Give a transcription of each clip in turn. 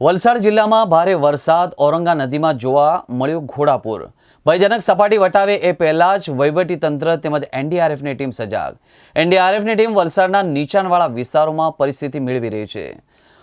વલસાડ જિલ્લામાં ભારે વરસાદ ઔરંગા નદીમાં જોવા મળ્યું ઘોડાપુર. ભયજનક સપાટી વટાવે એ પહેલાં જ વહીવટીતંત્ર તેમજ એનડીઆરએફની ટીમ સજાગ. એનડીઆરએફની ટીમ વલસાડના નીચાણવાળા વિસ્તારોમાં પરિસ્થિતિ મેળવી રહી છે.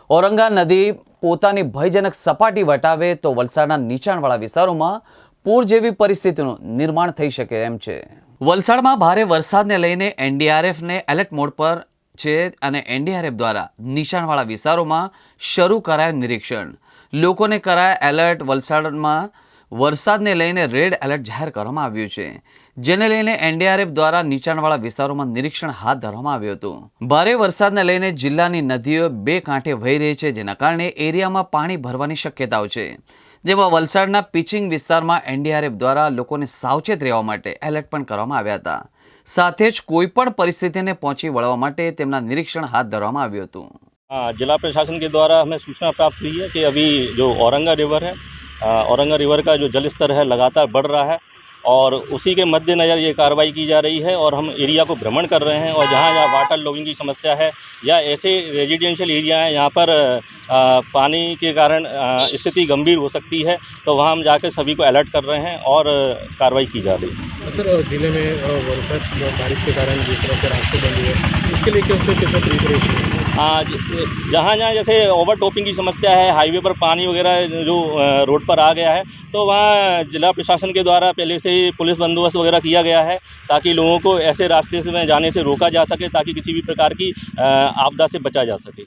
ઔરંગા નદી પોતાની ભયજનક સપાટી વટાવે તો વલસાડના નીચાણવાળા વિસ્તારોમાં પૂર જેવી પરિસ્થિતિનું નિર્માણ થઈ શકે એમ છે. વલસાડમાં ભારે વરસાદને લઈને એનડીઆરએફને એલર્ટ મોડ પર છે અને એનડીઆરએફ દ્વારા નિશાનવાળા વિસ્તારોમાં શરૂ કરાયું નિરીક્ષણ. લોકોને કરાયા એલર્ટ, વલસાડમાં વરસાદને લઈને રેડ એલર્ટ જાહેર કરવામાં આવ્યું છે, જેને લઈને એનડીઆરએફ દ્વારા નીચાણવાળા વિસ્તારોમાં નિરીક્ષણ હાથ ધરવામાં આવ્યું હતું. ભારે વરસાદને લઈને જિલ્લાની નદીઓ બે કાંઠે વહી રહી છે, જેના કારણે એરિયામાં પાણી ભરવાની શક્યતાઓ છે. જેમાં વલસાડના પિચિંગ વિસ્તારમાં એનડીઆરએફ દ્વારા લોકોને સાવચેત રહેવા માટે એલર્ટ પણ કરવામાં આવ્યા હતા સાથે જ કોઈ પણ પરિસ્થિતિને પહોંચી વળવા માટે તેમના નિરીક્ષણ હાથ ધરવામાં આવ્યું હતું हाँ जिला प्रशासन के द्वारा हमें सूचना प्राप्त हुई है कि अभी जो औरंगा रिवर है अ, औरंगा रिवर का जो जल स्तर है लगातार बढ़ रहा है और उसी के मद्देनज़र ये कार्रवाई की जा रही है और हम एरिया को भ्रमण कर रहे हैं और जहाँ जहाँ वाटर लॉगिंग की समस्या है या ऐसे रेजिडेंशियल एरिया हैं यहाँ पर पानी के कारण स्थिति गंभीर हो सकती है तो वहाँ हम जाकर सभी को अलर्ट कर रहे हैं और कार्रवाई की जा रही है। सर ज़िले में वर्षा बारिश के कारण जिस तरह से रास्ते बंद हुए उसके लिए कैसे कैसे जहाँ जहाँ जैसे ओवर टोपिंग की समस्या है हाईवे पर पानी वगैरह जो रोड पर आ गया है तो वहाँ जिला प्रशासन के द्वारा पहले से ही पुलिस बंदोबस्त वगैरह किया गया है, ताकि लोगों को ऐसे रास्ते से जाने से रोका जा सके, ताकि किसी भी प्रकार की आपदा से बचा जा सके।